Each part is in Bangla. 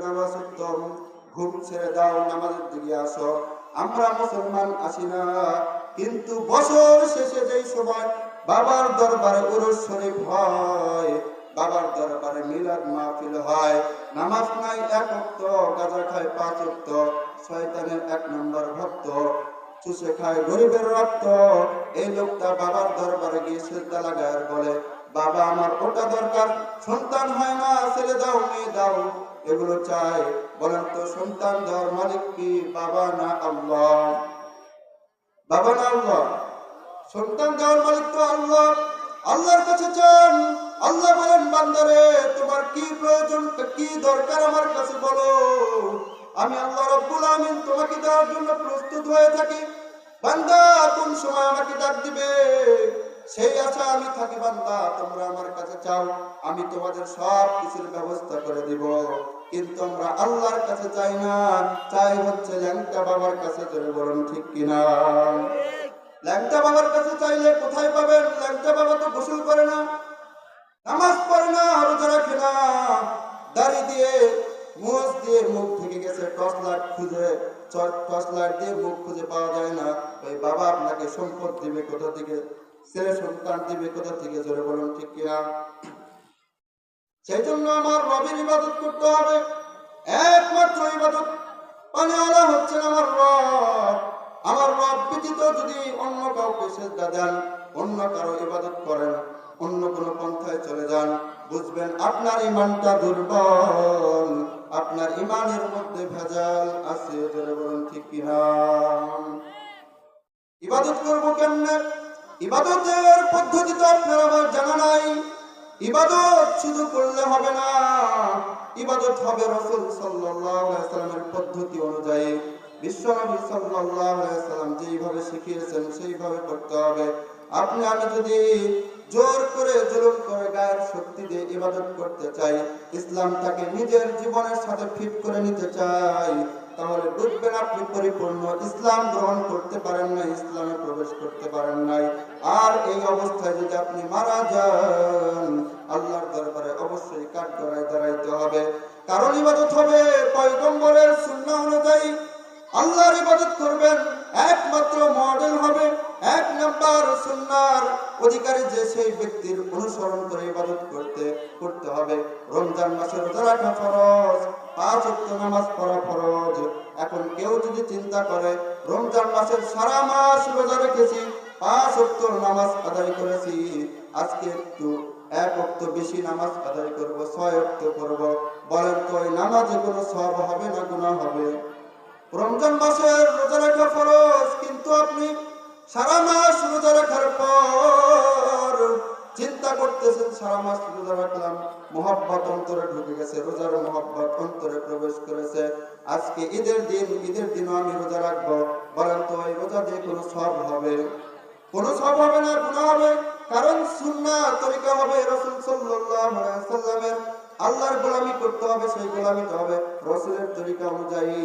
নামাজ উত্তম ঘুম বাবার দরবারে মিলাদ মাহফিল হয়, নামাজ নাই এক অক্ত, গাজা খায় পাঁচ অক্ত, শয়তানের এক নম্বর ভক্ত, চুষে খায় গরিবের রক্ত। এই লোকটা বাবার দরবারে গিয়ে সেজদা লাগায় বলে বাবা আমার, ওটা দরকার। সন্তান হয় না ছেলে দাও, মেয়ে দাও। এগুলো চাই। বলেন তো, সন্তান দেওয়ার মালিক কি? বাবা না আল্লাহ। বাবা না আল্লাহ। সন্তান দেওয়ার মালিক তো আল্লাহ। আল্লাহর কাছে চান। আল্লাহ বলেন, বান্দারে, তোমার কি প্রয়োজন? কি দরকার আমার কাছে বলো। আমি আল্লাহ রব্বুল আমিন তোমাকে দেওয়ার জন্য প্রস্তুত হয়ে থাকি। বান্দা, কোন সময় আমাকে ডাক দিবে? সেই আশা আমি থাকি বান্দা, তোমরা আমার কাছে চাও, আমি তোমাদের সব কিছুর ব্যবস্থা করে দিব। কিন্তু আমরা আল্লাহর কাছে চাই না, চাই হচ্ছে ল্যাংটা বাবার কাছে চলে বলুন ঠিক কিনা? ল্যাংটা বাবার কাছে চাইলে কোথায় পাবেন? ল্যাংটা বাবা তো গোসল করে না, নামাজ পড়ে না, রোজা রাখে না। দাড়ি দিয়ে মুখ দিয়ে মুখ ঢেকে গেছে, টর্চ লাইট খুঁজে টর্চ লাইট দিয়ে মুখ খুঁজে পাওয়া যায় না। ওই বাবা আপনাকে সম্পদ দিবে কোথা থেকে? ছেলে সন্তান দিবে কোথা থেকে জোরে বলুন, ঠিক কিনা? সেই জন্য আমার রবির ইবাদত করতে হবে। একমাত্র ইবাদত। পানি আলা হচ্ছেন আমার রব। আমার রব ব্যতীত যদি অন্য কাউকে সেজদা দেন, অন্য কারও ইবাদত করেন, অন্য কোন পন্থায় চলে যান, বুঝবেন আপনার ইমানটা দুর্বল, আপনার ইমানের মধ্যে ভেজাল আছে, জোরে বলুন, ঠিক কিনা? ইবাদত করব কেমনে? ইবাদতের পদ্ধতি তো আপনার আমার জানা নাই। ইবাদত শুধু করলে হবে না, ইবাদত হবে রসুল সাল্লামের পদ্ধতি অনুযায়ী। বিশ্বনবী সাল্লাম যেইভাবে শিখিয়েছেন, সেইভাবে করতে হবে। আপনি, আমি যদি জোর করে জুলুম করে গায়ের শক্তি দিয়ে ইবাদত করতে চাই, ইসলামটাকে নিজের জীবনের সাথে ফিট করে নিতে চাই তাহলে বুঝবেন আপনি পরিপূর্ণ। ইসলাম গ্রহণ করতে পারেন না ইসলামে প্রবেশ করতে পারেন নাই। আর এই অবস্থায় যদি আপনি মারা যান, আল্লাহর দরবারে অবশ্যই কাঠগড়ায় দাঁড়াইতে হবে। কারণ ইবাদত হবে পয়গম্বরের সুন্নাহ অনুযায়ী। আল্লাহর ইবাদত করবেন, একমাত্র মডেল হবে, এক নাম্বার সুন্নার অধিকারী যে সেই ব্যক্তির অনুসরণ করে ইবাদত করতে করতে হবে। রমজান মাসে রোজা রাখা ফরজ। পাঁচ ওয়াক্ত নামাজ পড়া ফরজ। এখন কেউ যদি চিন্তা করে, রমজান মাসের সারা মাস রোজা রেখেছি পাঁচ ওয়াক্ত নামাজ আদায় করেছি। আজকে একটু এক অক্ত বেশি নামাজ আদায় করব, ছয় অক্ত করব। বলেন তো ওই নামাজে কোনো সব হবে না গুনাহ হবে? রমজান মাসের রোজা রাখা ফরজ, কিন্তু আপনি সারা মাস রোজা রাখার পর চিন্তা করতেছেন, সারা মাস রোজা রাখলাম, মোহাব্বত অন্তরে ঢুকে গেছে, রোজার মোহাব্বত অন্তরে প্রবেশ করেছে। আজকে ঈদের দিন, ঈদের দিনও আমি রোজা রাখব। বলেন তো, এই রোজা দিয়ে কোনো সব হবে? কোনো সব হবে না গুণা হবে। কারণ সুন্না তরিকা হবে রসুল আলাইহি সাল্লামের আল্লাহর গোলামি করতে হবে, সেই গোলামিতে হবে রসুলের তরিকা অনুযায়ী।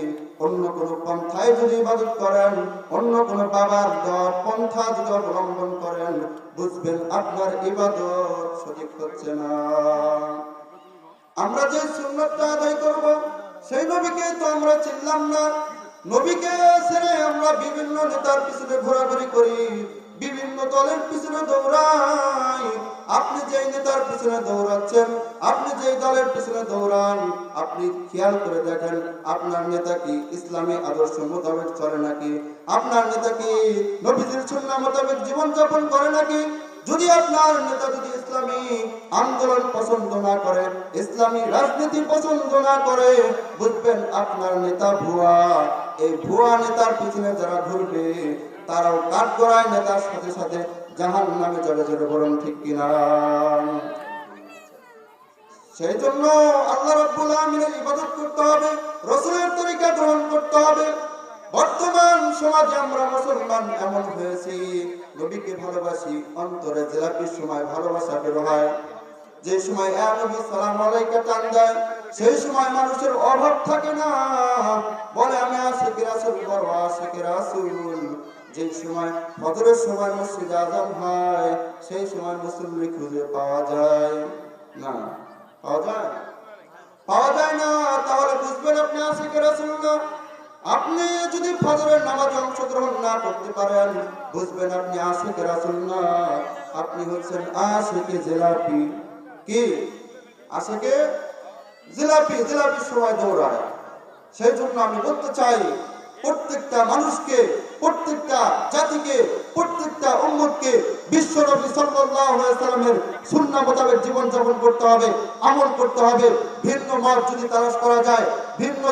অন্য কোন পন্থায় যদি ইবাদত করেন, অন্য কোন বাবার দেওয়া পন্থা যদি অবলম্বন করেন, বুঝবেন আপনার ইবাদত সঠিক হচ্ছে না। আমরা যে সুন্নতটা আদায় করব, সেই নবীকে তো আমরা চিনলাম না। নবীকে ছেড়ে আমরা বিভিন্ন নেতার পিছনে ঘোরাঘুরি করি, বিভিন্ন দলের পিছনে দৌড়াই। আপনি যেই নেতার পিছনে দৌড়াচ্ছেন, আপনি যেই দলের পিছনে দৌড়ান, আপনি খেয়াল করে দেখেন, আপনার নেতা কি ইসলামী আদর্শ মোতাবেক চলে নাকি? আপনার নেতা কি নবীজির সুন্না মোতাবেক জীবন যাপন করে নাকি? যদি আপনার নেতা যদি ইসলামী আন্দোলন পছন্দ না করে, ইসলামী রাজনীতি পছন্দ না করে, বুঝবেন আপনার নেতা ভুয়া। এই ভুয়া নেতার পিছনে যারা ঘুরবে, তারাও কাঠ গড়ায় নেতার সাথে সাথে জাহান নামে চলে চলে বলুন ঠিক কিনা? সেই জন্য আল্লাহ রাব্বুল আলামিনের ইবাদত করতে হবে, রসুলের তরিকা গ্রহণ করতে হবে। বর্তমান সমাজে আমরা মুসলমান এমন হয়েছি, নবীকে ভালোবাসি, অন্তরে জেলাপির সময় ভালোবাসা বের হয়। যে সময় নবী সালাম টান দেয়, সেই সময় মানুষের অভাব থাকে না। বলে, আমি আশিক রাসূল, বড় আশিক রাসূল। যে সময় ফজরের সময় মসজিদ আজান হয়, সেই সময় মুসল্লি খুঁজে পাওয়া যায় না। পাওয়া যায়? পাওয়া যায় না। তাহলে বুঝবেন আপনি আশিকে রাসূল না আপনি যদি ফজরের নামাজে অংশগ্রহণ না করতে পারেন, বুঝবেন আপনি আশিকে রাসূল না আপনি হচ্ছেন আশিকে জেলাপি। কি? আশিকে জিলাপি? জিলাপির সময় দৌড়ায়। সেই জন্য আমি বলতে চাই, প্রত্যেকটা মানুষকে প্রত্যেকটা জাতিকে, প্রত্যেকটা উম্মতকে বিশ্ব নবী সাল্লামের সুন্নাহ মোতাবেক জীবন যাপন করতে হবে, আমল করতে হবে। ভিন্ন মত যদি তালাশ করা যায়, ভিন্ন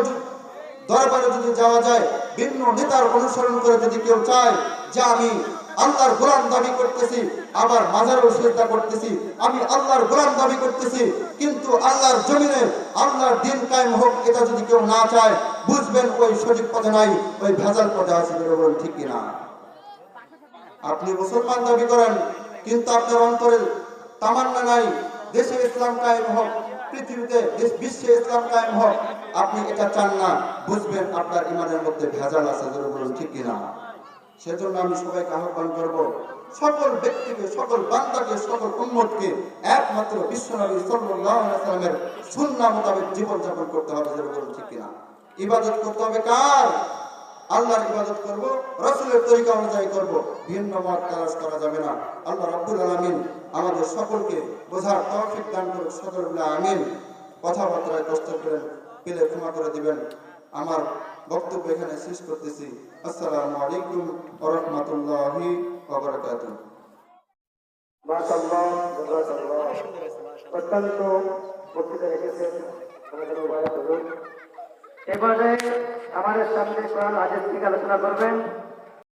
দরবারে যদি যাওয়া যায়, ভিন্ন নেতার অনুসরণ করে যদি কেউ চায় যে আমি আল্লাহর গোলাম দাবি করতেছি, আবার মাজারও চিন্তা করতেছি, আমি আল্লাহর গোলাম দাবি করতেছি, কিন্তু আল্লাহর জমিনে আল্লাহর দিন কায়েম হোক, এটা যদি কেউ না চায় বুঝবেন ওই সঠিক পথে নাই, ওই ভেজাল পথে আছে যেটা বলেন, ঠিক কিনা আপনি মুসলমান দাবি করেন, কিন্তু আপনার অন্তরে তামান্না নাই দেশে ইসলাম কায়েম হোক, পৃথিবীতে বিশ্বে ইসলাম কায়েম হোক, আপনি এটা চান না, বুঝবেন আপনার ইমানের মধ্যে ভেজাল আছে যেটা বলুন, ঠিক কিনা সেজন্য আমি সবাইকে আহ্বান করব, সকল ব্যক্তিকে, সকল বান্দাকে, সকল উম্মতকে একমাত্র বিশ্বনবী সাল্লাল্লাহু সাল্লামের সুন্নাহ মোতাবেক জীবন যাপন করতে হবে বলুন, ঠিক কিনা ইবাদত করতে হবে কার? আল্লাহর ইবাদত করব, রাসূলের তরিকা অনুযায়ী করব। ভিন্ন মত তালাশ করা যাবে না। আল্লাহ রাব্বুল আলামিন আমাদের সকলকে বোঝার তৌফিক দান করুক। বলে আমিন। কথাবার্তায় কষ্ট করেন পেলে ক্ষমা করে দিবেন। আমার বক্তব্য এখানে শেষ করতেছি। আসসালামু আলাইকুম ওয়া রাহমাতুল্লাহি ওয়া বারাকাতুহু। মাশাআল্লাহ জাযাকাল্লাহ অত্যন্ত বক্তৃতা রেখেছেন আমাদের এবারে আমাদের সামনে কোরআন হাদিস থেকে আলোচনা করবেন।